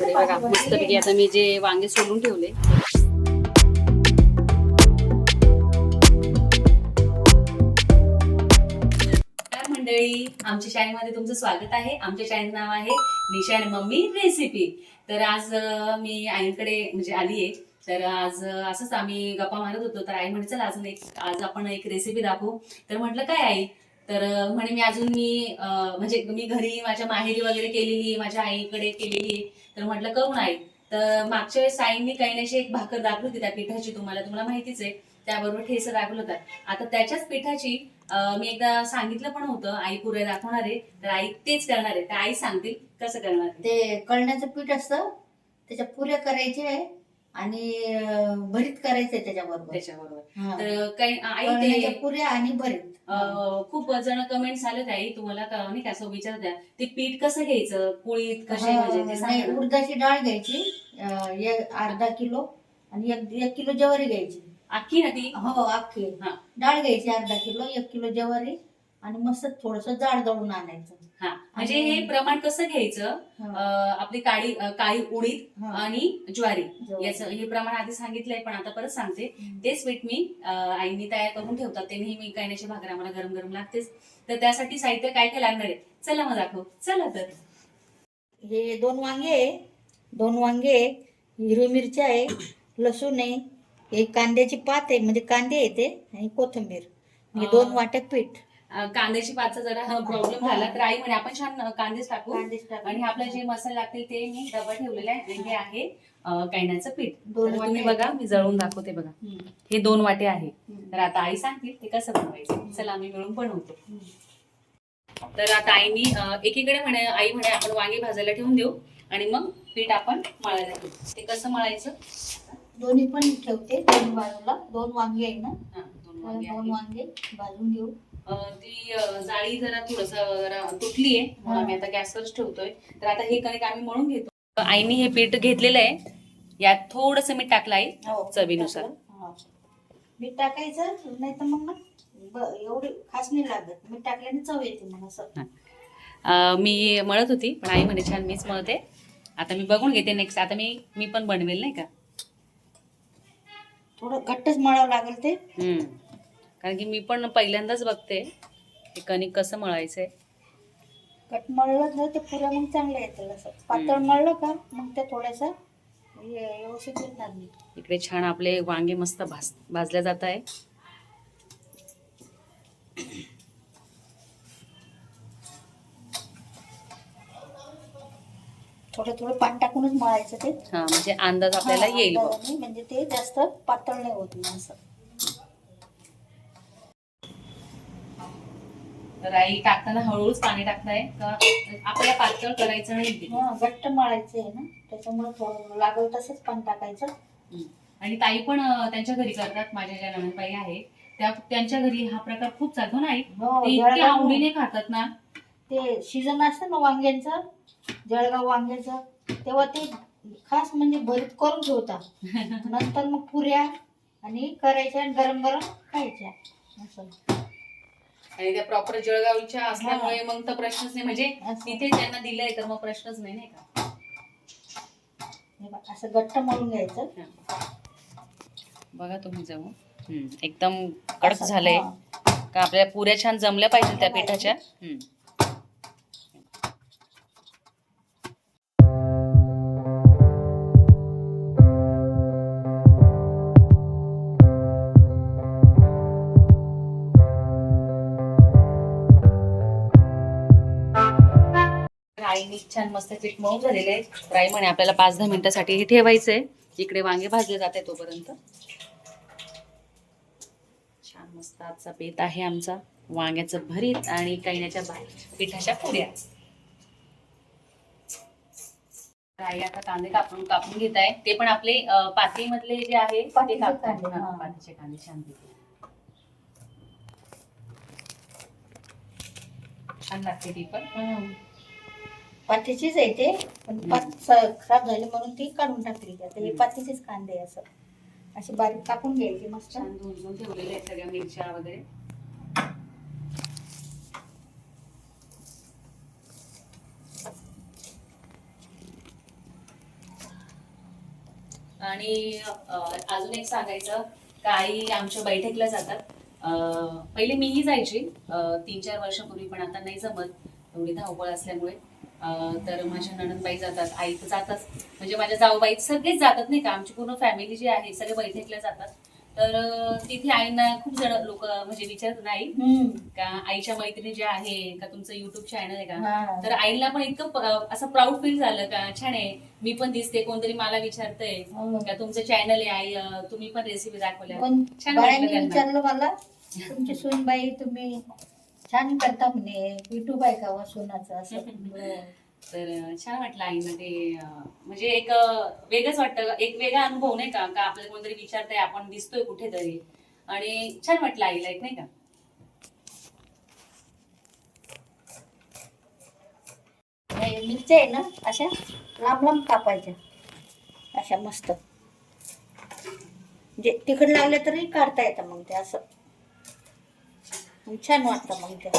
तर बघा मस्तपैकी आता मी जे वांगे सोलून ठेवले. मंडळी आमच्या चॅनलमध्ये तुमचं स्वागत आहे. आमच्या चॅनल नाव आहे निशा मम्मी रेसिपी तर आज मी आईकडे म्हणजे आली आहे. तर आज असंच आम्ही गप्पा मारत होतो. तर आई म्हणजे चला अजून एक आज आपण एक रेसिपी दाखवू. तर म्हटलं काय आई? तर म्हणे मी अजून मी म्हणजे मी घरी माझ्या माहेरी वगैरे केलेली आहे माझ्या आईकडे केलेली. आहे तर म्हटलं करून आई तर मागच्या वेळेस आईंनी काही नाही एक भाकर दाखवली होती त्या पिठाची तुम्हाला तुम्हाला माहितीच आहे. त्याबरोबर ठेचा दाखवलं होता. आता त्याच्याच पिठाची मी एकदा सांगितलं पण होतं आई पुऱ्या दाखवणार आहे. तर आई तेच करणार आहे. तर आई सांगतील कसं करणार आहे. ते कळण्याचं पीठ असतं त्याच्या पुऱ्या करायचे आणि अं, भरीत करायचंय त्याच्याबरोबर. त्याच्याबरोबर. तर काही आई पुऱ्या आणि भरीत. खूप जण कमेंट्स आले आई तुम्हाला का- नाही का असं विचारत आहे? ते पीठ कसं घ्यायचं? पोळीत कसे म्हणजे ते नाही सांगा ना. उडदाची डाळ घ्यायची अं, एक अर्धा किलो आणि एक एक किलो ज्वारी घ्यायची. अख्खी ना ती? हो अख्खी. हा. डाळ घ्यायची अर्धा किलो एक किलो ज्वारी आणि मस्त थोडस जाड दळून आणायचं. हा. म्हणजे हे प्रमाण कसं घ्यायचं? हा. आपली काळी काळी उडीद हा. आणि ज्वारी. याचं हे प्रमाण आधी सांगितलंय पण आता परत सांगते. तेच पीठ मी आईनी तयार करून ठेवतात. ते नेहमी कायण्याची भाकर आम्हाला गरम गरम लागतेच. तर त्यासाठी साहित्य काय काय लागणार आहे? चला मग दाखव. चला तर. हे दोन वांगे दोन वांगे हिरवी मिरची आहे. लसूण आहे. हे कांद्याची पात आहे. म्हणजे कांदे आहे ते. आणि कोथिंबीर. म्हणजे दोन वाटक पीठ. कांद्याची पाचचा जरा प्रॉब्लेम झाला. तर आई म्हणे आपण छान कांदेच टाकू. आणि आपले जे मसाले लागतील ते मी डबा ठेवलेला आहे. आणि हे आहे अं, कायण्याचं पीठ. तुम्ही. बघा मी जळून दाखवते बघा. हे दोन वाटे आहे. तर आता आई सांगतील ते कसं बनवायचं. चला आम्ही मिळून बनवतो. तर आता आईनी एकीकडे म्हणे आई म्हणे आपण वांगी भाजायला ठेवून देऊ. आणि मग पीठ आपण मळायला घेऊ ते कसं मळायचं? दोन्ही पण ठेवते दोन बाजूला दोन वांगे आहे ना? हा, दोन वांगी दोन आहेत. वांगे भाजून घेऊ. ती जाळी जरा थोडस तुटली आहे म्हणून आम्ही आता गॅसवरच ठेवतोय. तर आता हे कणिक आम्ही मळून घेतो. आईने हे पीठ घेतलेलं आहे. यात थोडस मीठ टाकलं आई हो, चवीनुसार. मीठ टाकायचं नाही तर मग एवढी खास नाही लागत. मीठ टाकल्याने चव येते मग असं. मी मळत होती पण आई म्हणे छान मीच मळते. आता मी बघून घेते नेक्स्ट आता मी मी पण बनवेल नाही का? थोडं घट्टच मळावं लागेल ते. कारण की मी पण पहिल्यांदाच बघते हे कणिक कसं मळायचंय. कट मळलं ना ते पुऱ्या मग चांगल्या येतील असं पातळ मळलं का मग ते थोड्यासा व्यवस्थित येणार नाही. इकडे छान आपले वांगे मस्त भाज भाजल्या जात आहे. थोडं थोडं पाणी टाकूनच मळायचं ते. हा म्हणजे अंदाज आपल्याला येईल. अंदाजाने म्हणजे ते जास्त पातळ नाही होत असं. तर आई टाकताना हळूच पाणी टाकताय. का आपल्याला पातळ करायचं नाही घट्ट मळायचं आहे ना? त्याच्यामुळे थोडं लागल तसंच पाणी टाकायचं. आणि ताई पण त्यांच्या घरी करतात. माझ्या ज्या नणंदबाई आहे त्या त्यांच्या घरी हा प्रकार खूप चालतो ना आई? हो, ते जळगाव- आवडीने खातात ना. ते सीझन असतं ना वांग्यांचं जळगाव वांग्याचं तेव्हा ते खास म्हणजे भरीत करून ठेवतात. नंतर मग पुऱ्या आणि करायच्या गरम गरम खायच्या. असं. आणि त्या प्रॉपर जळगावच्या असल्यामुळे मग तर प्रश्नच नाही. म्हणजे. तिथे त्यांना दिलंय तर मग प्रश्नच नाही नाही का? असं घट्ट मळून घ्यायचं. बघा तुम्ही जाऊ एकदम कडक झालंय. का आपल्या पुऱ्या छान जमल्या पाहिजे त्या पिठाच्या? छान मस्त पीठ मऊ झालेलं आहे. म्हणे आपल्याला पाच दहा मिनिटासाठी हे ठेवायचंय. इकडे वांगे भाजले जाते तोपर्यंत. छान मस्त आजचा बेत आहे आमचा. वांग्याचं भरीत आणि कैण्याच्या पिठाच्या पुऱ्या तर आई आता कांदे कापून कापून घेत आहे ते पण आपले पातीमधले जे आहे ते पातीचे कापतात कांदे. पातीचे कांदे छान छान लागते ती पण. पातीचीच आहे ते पण पात खराब झाली म्हणून ती काढून टाकली आता हे. पातीचेच कांदे असं. असे बारीक कापून घ्यायचे मस्त. छान धुवून धुवून ठेवलेले आहेत सगळ्या मिरच्या वगैरे. आणि अजून एक सांगायचं का आई आमच्या बैठकीला जातात. अं, पहिले मीही जायची. तीन चार वर्षापूर्वी पण आता नाही जमत. एवढी धावपळ असल्यामुळे. तर माझ्या नणंदबाई जातात आई तर जातात. म्हणजे माझ्या जाऊबाई सगळेच जातात नाही का? आमची पूर्ण फॅमिली जी आहे सगळे बैठकीला जातात. तर तिथे आईंना खूप जण लोक म्हणजे विचारत नाही. का आईच्या मैत्रिणी ज्या आहे का तुमचं युट्यूब चॅनल आहे का. तर आईला पण इतकं असं प्राऊड फील झालं का छान आहे मी पण दिसते कोणतरी मला विचारतंय हो. का तुमचं चॅनल आहे आई तुम्ही पण रेसिपी दाखवल्या. छान वाटलं मला तुमची सूनबाई तुम्ही छान करता म्हणे. युट्यूब आहे का व सोनाचं असं? हो. तर छान वाटलं आईनं ते अं, म्हणजे एक अं, वेगळंच वाटतं. एक वेगळा अनुभव नाही का? का आपल्याला कोणतरी विचारतंय आपण दिसतोय कुठेतरी. आणि छान वाटलं आईला एक नाही का? हे मिरच्या आहे ना अशा लांब लांब कापायच्या. अशा मस्त. जे तिखट लागले तरी काढता येतं मग ते असं. छान वाटतं मग ते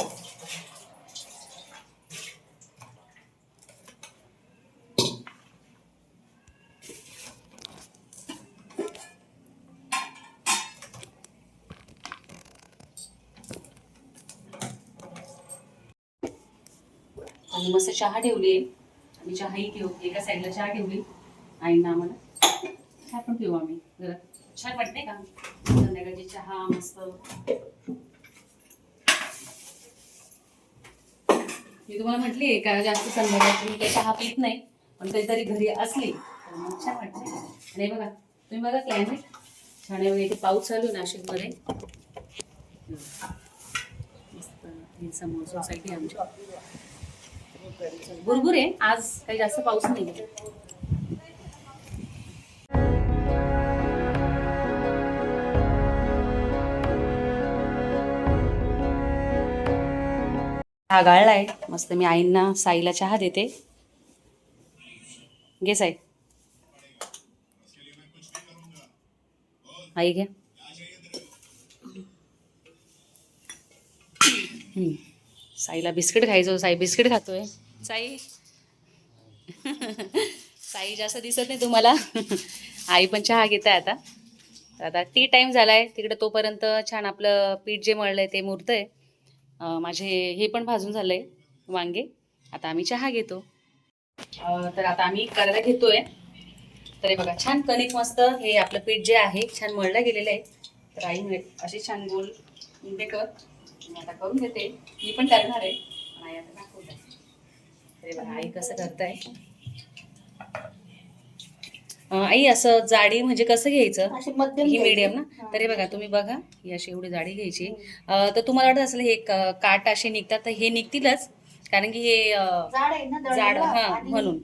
आणि मस्त चहा ठेवली. आणि चहाही घेऊ एका साईडला चहा ठेवली. आईना आम्हाला चहा पण पिऊ आम्ही. जरा छान वाटते का? संध्याकाळची चहा मस्त. मी तुम्हाला म्हटली का जास्त संध्याकाळची मी काही चहा पीत नाही पण काहीतरी घरी असली तर मग छान वाटते. आणि बघा तुम्ही बघा क्लायमेट छान आहे इथे पाऊस चालू नाशिकमध्ये. मस्त समोर सोसायटी आमची भरपूर आहे आज काही जास्त पाऊस नाही हा आहे मस्त मी आईंना साईला चहा देते. घे साई. आई घ्या साईला बिस्किट खायचो. साई बिस्किट खातोय. साई. साई जास्त दिसत नाही तुम्हाला. आई पण चहा घेत आहे आता आता टी टाइम झालाय. तिकडे तोपर्यंत छान आपलं पीठ जे मळलंय ते मुरतंय. माझे हे पण भाजून झालं आहे वांगे. आता आम्ही चहा घेतो. तर आता आम्ही करायला घेतोय. तर हे बघा छान कणिक मस्त हे आपलं पीठ जे आहे छान मळलं गेलेलं आहे. तर आई म्हणे असे छान गोल उंडे कर. मी आता करून घेते. मी पण करणार आहे. आई आता दाखवत आहे बघा आई कसं करताय. आहे आई असं जाडी म्हणजे कसं घ्यायचं ही. मीडियम ना. तर हे बघा तुम्ही बघा ही अशी एवढी जाडी घ्यायची तर तुम्हाला वाटत असेल हे काट असे निघतात तर हे निघतीलच कारण की हे जाड. हा, म्हणून.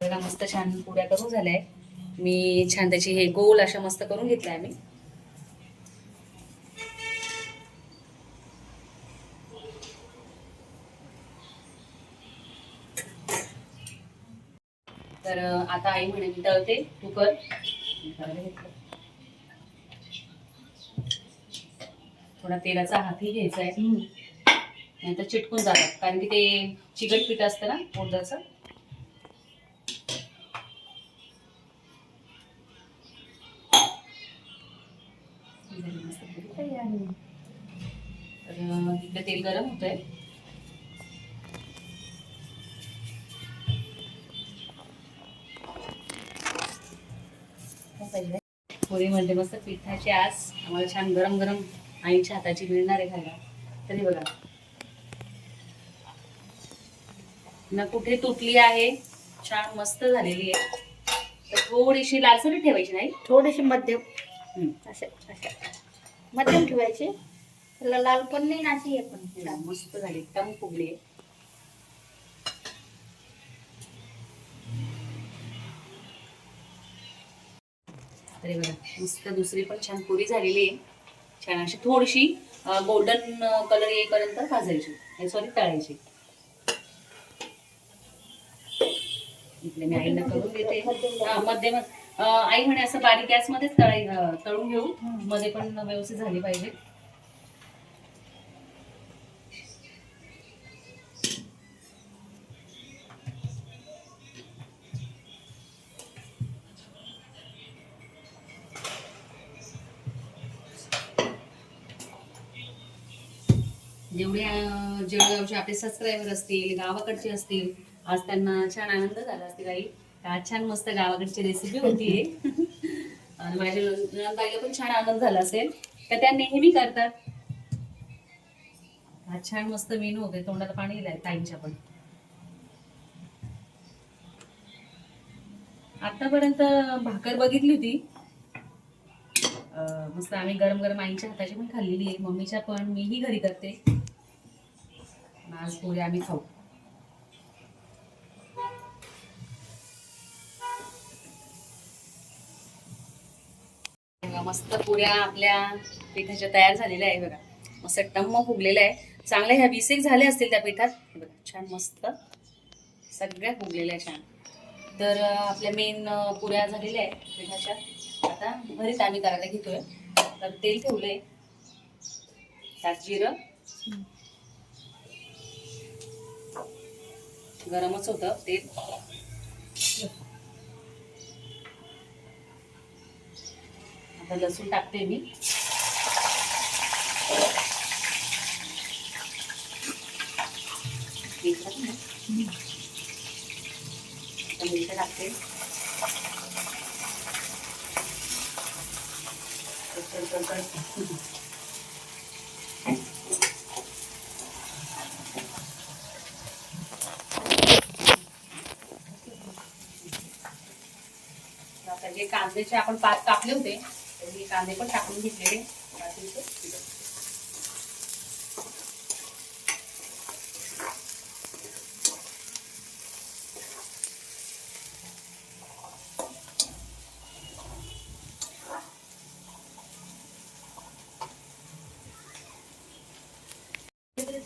मस्त छान पुऱ्या करून झाल्या मी छान त्याची हे गोल अशा मस्त करून घेतल्या आम्ही आता आई म्हणे मी तळते तू कर. थोडा तेलाचा हातही घ्यायचा आहे. नाहीतर चिटकून जातात कारण की ते चिकट पीठ असतं ना उडदाचं तर इकडे तेल गरम होत आहे पुरी म्हणजे मस्त पिठाची आस. आम्हाला छान गरम गरम आईच्या हाताची मिळणार आहे खायला. तरी बघा. ना कुठे तुटली आहे छान मस्त झालेली आहे. तर थोडीशी लालसरी ठेवायची नाही? थोडीशी मध्यम. हम्म. असे असे. मध्यम ठेवायची. त्याला लाल पण नाही नाशी आहे पण मस्त झाली. एकदम फुगली आहे. तरी बघा. मस्त दुसरी पण छान पुरी झालेली आहे. छान अशी थोडीशी गोल्डन कलर येईपर्यंत भाजायची. सॉरी तळायची. इकडे मी आईला करून देते. मध्यम अं, आई म्हणे असं बारीक गॅस मध्येच तळाई तळून घेऊ. मध्ये पण व्यवस्थित झाली पाहिजे. जेवढे जेवढे जळगावचे आपले सबस्क्रायबर असतील गावाकडचे असतील आज त्यांना छान आनंद झाला असतील आई. आज छान मस्त गावाकडची रेसिपी होती. आणि माझ्या नंदबाईला पण छान आनंद झाला असेल. तर त्या नेहमी करतात. आज छान मस्त मेनू होते. तोंडाला पाणी येईल ताईंच्या पण. आतापर्यंत भाकर बघितली होती. मस्त आम्ही गरम गरम आईच्या हाताची पण खाल्लेली आहे. मम्मीच्या पण. मीही घरी करते. आणि आज पोळी आम्ही खाऊ. मस्त पुऱ्या आपल्या पिठाच्या तयार झालेल्या आहे बघा. मस्त टम्म फुगलेल्या आहे. चांगल्या ह्या वीस एक झाल्या असतील त्या पिठात. बघा छान मस्त. सगळ्या फुगलेल्या छान. तर आपल्या मेन पुऱ्या झालेल्या आहेत पिठाच्या. आता घरीच आम्ही करायला घेतोय. तर तेल ठेवलंय. त्यात जिरं. गरमच होतं तेल. आता लसूण टाकते. मी मीठ टाकते. आता मीठ टाकते चल, चल, चल, चल. आता जे कांद्याचे आपण पात कापले होते तर हे कांदे पण टाकून घेतलेले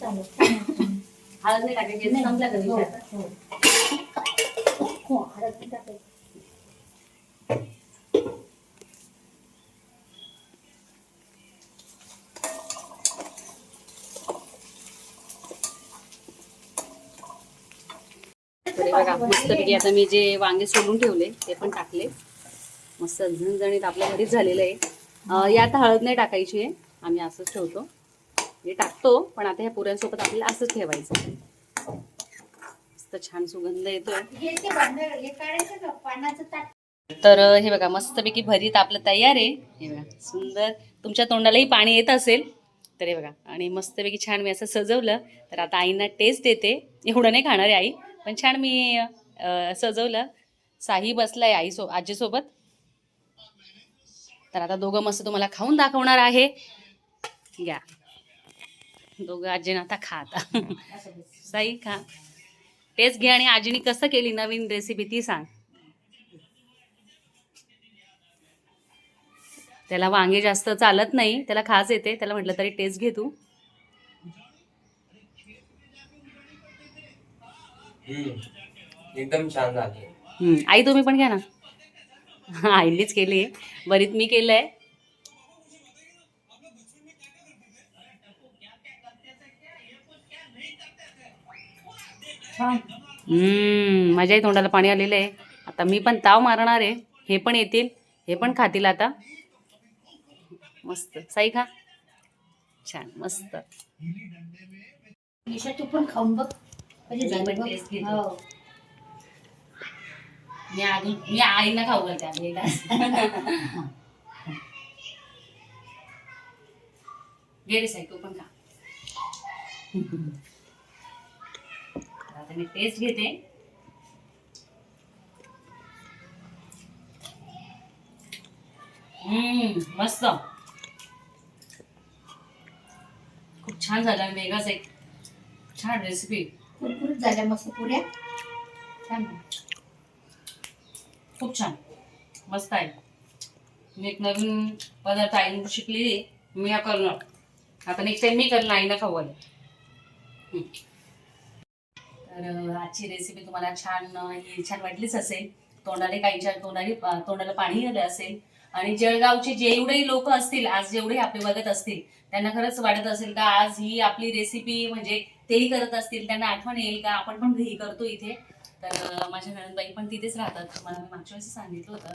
हळद नाही टाकायची संपला का विषय आता? हो. हळद नाही टाकायची. बघा मस्तपैकी आता मी जे वांगे सोलून ठेवले ते पण टाकले मस्त झणझणीत आपल्या घरीच झालेलं आहे यात हळद नाही टाकायची आहे आम्ही असंच ठेवतो हे टाकतो पण आता ह्या पुऱ्यांसोबत आपल्याला असंच ठेवायचं. मस्त छान सुगंध येतोय. तर हे बघा मस्तपैकी भरीत आपलं तयार आहे. हे बघा सुंदर. तुमच्या तोंडालाही पाणी येत असेल तर हे बघा आणि मस्तपैकी छान मी असं सजवलं. तर आता आईंना टेस्ट देते. एवढं नाही खाणार आहे आई पण छान मी सजवलं. साही बसलाय आई सो आजीसोबत. तर आता दोघं मस्त तुम्हाला खाऊन दाखवणार आहे. घ्या. दोघं आजीनं आता खा आता असं बस. साई खा. टेस्ट घे आणि आजीने कसं केली नवीन रेसिपी ती सांग. त्याला वांगे जास्त चालत नाही त्याला खास येते त्याला म्हटलं तरी टेस्ट घे तू. हम्म. एकदम छान झाली. हम्म, आई तुम्ही पण घ्या ना. हा आईनीच केली. बरीच मी केलंय. माझ्याही तोंडाला पाणी आलेलं आहे. आता मी पण ताव मारणार आहे. हे पण येतील. हे पण खातील आता. मस्त. साई खा. छान. मस्त. निशा तू पण खाऊन बघ. म्हणजे मी. हो. मी आईला खाऊ घालते साई तू पण खा. आता मी टेस्ट घेते. हम्म मस्त. खूप छान झाला वेगळाच एक छान रेसिपी कुरकुरीत झाल्या मस्त पुऱ्या. छान. खूप छान. मस्त आहे. मी एक नवीन पदार्थ आईने शिकलेली मी या करणार. आता नेक्स्ट टाइम मी करणार खावायला हम्म. तर आजची रेसिपी तुम्हाला छान ही छान वाटलीच असेल. तोंडाला काहीच्या तोंडाने तोंडाला पाणी आलं असेल. आणि जळगावचे जेवढेही लोक असतील आज जेवढे आपले बघत असतील त्यांना खरंच वाटत असेल का आज ही आपली रेसिपी म्हणजे तेही करत असतील त्यांना आठवण येईल का? आपण पण घरी करतो इथे. तर माझ्या नणंदबाई पण तिथेच राहतात. तुम्हाला मी मागच्या वेळेस सांगितलं होतं.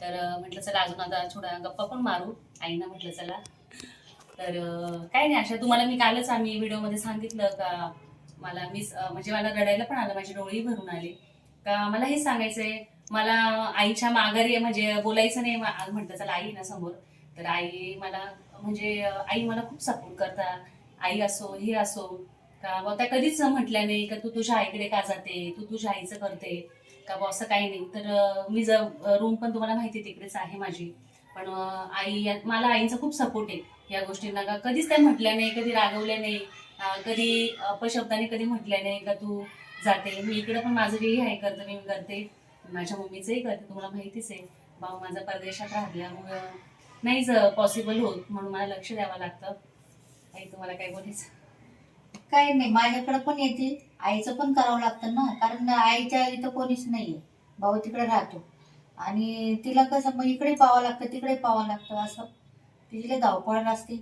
तर म्हटलं चला अजून आता थोडा गप्पा पण मारू. आईना म्हटलं चला. तर काय नाही अशा तुम्हाला मी कालच आम्ही व्हिडिओमध्ये सांगितलं का मला मी म्हणजे मला रडायला पण आलं माझी डोळी भरून आली. का मला हे सांगायचंय मला आईच्या माघारी म्हणजे बोलायचं नाही मा- म्हटलं चला आई ना समोर. तर आई मला म्हणजे आई मला खूप सपोर्ट करतात आई असो हे असो. का बा त्या कधीच म्हटल्या नाही का तू तुझ्या आईकडे का जाते? तू तुझ्या आईचं करते? का बा असं काही नाही. तर मी जर रूम पण तुम्हाला माहिती आहे तिकडेच आहे माझी. पण आई या- मला आईचा खूप सपोर्ट आहे या गोष्टींना. का कधीच त्या म्हटल्या नाही कधी रागवल्या नाही. कधी अपशब्दाने कधी म्हटल्या नाही का तू जाते. मी इकडे पण माझं जेही आहे करते मी करते. माझ्या मम्मीचंही करते तुम्हाला माहितीच आहे. भाऊ माझा परदेशात राहिल्यामुळं नाहीच पॉसिबल होत म्हणून मला लक्ष द्यावं लागतं. आई तुम्हाला काय बोलायचं? काही नाही माझ्याकडे पण येते. आईचं पण करावं लागतं ना कारण आईच्या इथं कोणीच नाहीये. भाऊ तिकडे राहतो. आणि तिला कसं मग इकडे पाहावं लागतं तिकडे पाहावं लागतं असं. तिची धावपळ असते.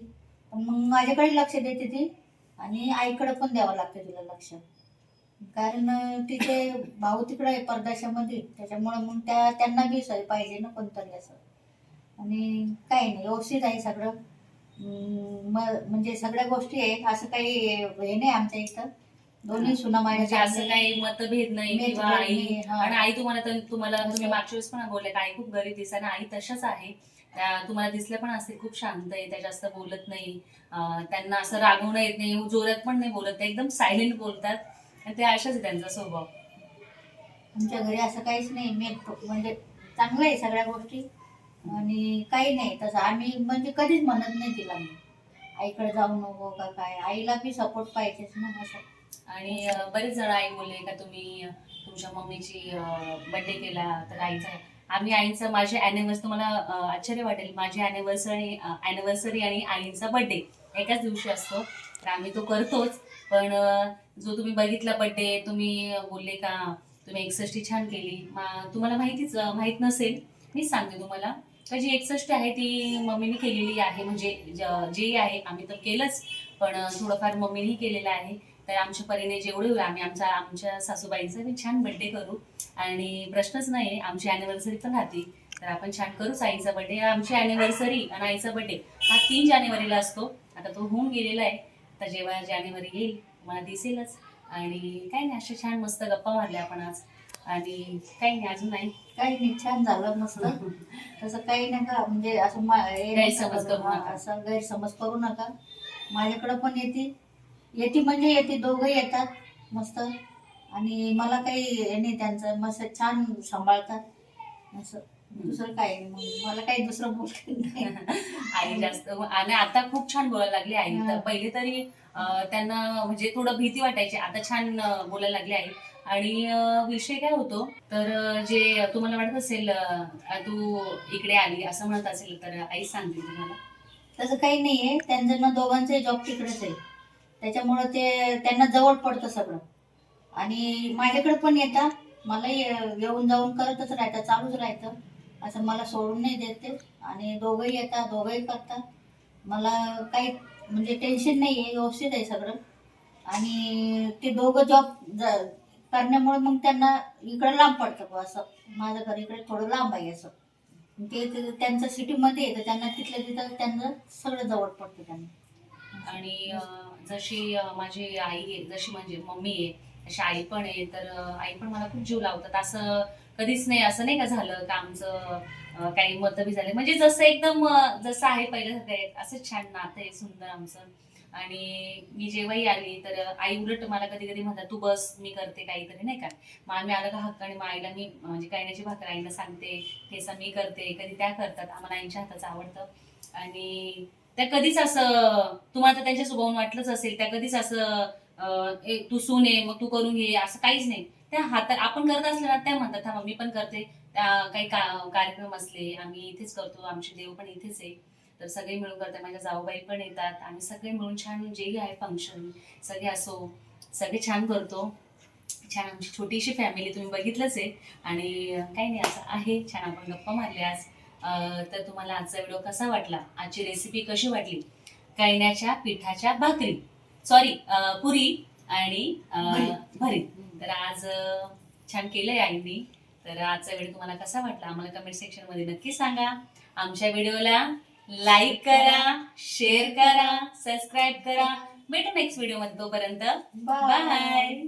पण मग माझ्याकडे लक्ष देते ती. आणि आईकडे पण द्यावं लागतं तिला लक्ष. कारण तिचे भाऊ तिकडे आहे परदेशामध्ये त्याच्यामुळं मग त्या त्यांना बी सोय पाहिजे ना कोणतरी असं. आणि काही नाही व्यवस्थित आहे सगळं. म- म्हणजे सगळ्या गोष्टी आहेत असं काही हे नाही आमच्या इथं. दोन्ही सुना म्हणजे असं. काही मतभेद नाही किंवा आई. आणि आई तुम्हाला तर- तुम्हाला तुम्ही. मागच्या वेळेस पण बोलले आई खूप गरीब दिसते आणि आई तशाच आहे. तुम्हाला दिसल्या पण असते खूप शांत आहे त्या जास्त बोलत नाही. त्यांना असं रागवणं येत नाही जोरात पण नाही बोलत एकदम सायलेंट बोलतात. आणि ते अशाच आहे त्यांचा स्वभाव. आमच्या घरी असं काहीच नाही मी म्हणजे चांगलं आहे सगळ्या गोष्टी. आणि काही नाही तसं आम्ही म्हणजे कधीच म्हणत नाही तिला. मी आईकडे जाऊ नको का काय? आईला बी सपोर्ट पाहिजेच ना असं. आणि बरेच जण आई बोलले का तुम्ही तुमच्या मम्मीची बर्थडे केला तर आईचा आम्ही आईचं माझे अॅनिव्हर्सरी तुम्हाला आश्चर्य वाटेल. माझी अॅनिव्हर्सरी अॅनिव्हर्सरी आणि आईचा बर्थडे एकाच दिवशी असतो. तर आम्ही तो करतोच. पण जो तुम्ही बघितला बर्थडे तुम्ही बोलले का तुम्ही एकसष्टी छान केली. तुम्हाला माहितीच माहीत माहीत नसेल. मी सांगते तुम्हाला. का जी एकसष्ट आहे ती मम्मीने केलेली आहे. म्हणजे जे आहे आम्ही तर केलंच. पण थोडंफार मम्मीनेही केलेलं आहे. तर आमच्या परीने जेवढे होईल आम्ही आमच्या आमच्या सासूबाईचा बी छान बर्थडे करू. आणि प्रश्नच नाही आमची अॅनिव्हर्सरी पण राहते. तर आपण छान करूच आईचा बर्थडे आमची अॅनिव्हर्सरी आणि आईचा बर्थडे हा तीन जानेवारीला असतो. आता तो होऊन गेलेला आहे. तर जेव्हा जानेवारी येईल मला दिसेलच. आणि काही नाही असे छान मस्त गप्पा मारल्या आपण आज. आणि काही नाही अजून नाही. काही नाही छान झालं मस्त. तसं काही नका म्हणजे असं मा- हे गैरसमज करू नका. असं गैरसमज करू नका. माझ्याकडं पण येते येते म्हणजे येते दोघं येतात मस्त. आणि मला काही हे नाही त्यांचं मस्त छान सांभाळतात. असं. दुसरं नाही. मग मला काही दुसरं बोलत नाही. आई जास्त आणि आता खूप छान बोलायला लागली आई. तर पहिले तरी अं, त्यांना म्हणजे थोडं भीती वाटायची. आता छान अं, बोलायला लागली आई. आणि अं, विषय काय होतो? तर अं, जे तुम्हाला वाटत असेल अं, तू इकडे आली असं म्हणत असेल तर आई सांगते तुम्हाला. तसं काही नाहीये. त्यांचं ना दोघांचे जॉब तिकडेच आहे. त्याच्यामुळं ते त्यांना जवळ पडतं सगळं. आणि माझ्याकडे पण येतात मला येऊन जाऊन करतच राहतात चालूच राहतं. असं मला सोडून नाही देत ते. आणि दोघंही येतात दोघंही करतात. मला काही म्हणजे टेन्शन नाही आहे व्यवस्थित आहे सगळं. आणि ते दोघं जॉब करण्यामुळे मग त्यांना इकडं लांब पडतं बुवा असं. माझं घर इकडे थोडं लांब आहे असं. ते त्यांचं सिटीमध्ये येतं. त्यांना तिथल्या तिथं त्यांचं सगळं जवळ पडतं त्यांना. आणि जशी माझी आई आहे जशी म्हणजे मम्मी आहे तशी आई पण आहे तर आई पण मला खूप जीव लावतात. असं कधीच नाही असं नाही का झालं का आमचं काही मतभी झाले? म्हणजे जसं एकदम जसं आहे पहिल्यासारखं आहे असं छान नातं आहे सुंदर आमचं. आणि मी जेव्हाही आली तर आई उलट मला कधी कधी म्हणतात तू बस मी करते काहीतरी नाही का? मग आम्ही आलं का हक्काने मग आईला मी म्हणजे कायण्याची भाकर आईला सांगते ठेसा मी करते. कधी त्या करतात आम्हाला आईच्या हाताचं आवडतं. आणि त्या कधीच असं तुम्हाला तर त्यांच्या स्वभावून वाटलंच असेल त्या कधीच असं तू सून ये मग तू करून घे असं काहीच नाही. त्या हातात आपण करत असलं ना त्या म्हणतात हा मम्मी पण करते. त्या काही कार्यक्रम असले आम्ही इथेच करतो आमचे देव पण इथेच आहे. तर सगळे मिळून करतात माझ्या जाऊबाई पण येतात आम्ही सगळे मिळून छान म्हणजे जेही आहे फंक्शन सगळे असो सगळे छान करतो. छान आमची छोटीशी फॅमिली तुम्ही बघितलंच आहे. आणि काही नाही असं आहे. छान आपण गप्पा मारल्या आज. तर तुम्हाला आजचा व्हिडिओ कसा वाटला? आजची रेसिपी कशी वाटली? कैण्याच्या पिठाच्या भाकरी. सॉरी पुरी आणि भरीत. तर आज छान केलंय आईंनी. तर आजचा व्हिडिओ तुम्हाला कसा वाटला? आम्हाला कमेंट सेक्शनमध्ये नक्की सांगा. आमच्या व्हिडिओला लाईक करा शेअर करा सबस्क्राईब करा. भेटू नेक्स्ट व्हिडिओमध्ये तोपर्यंत. बाय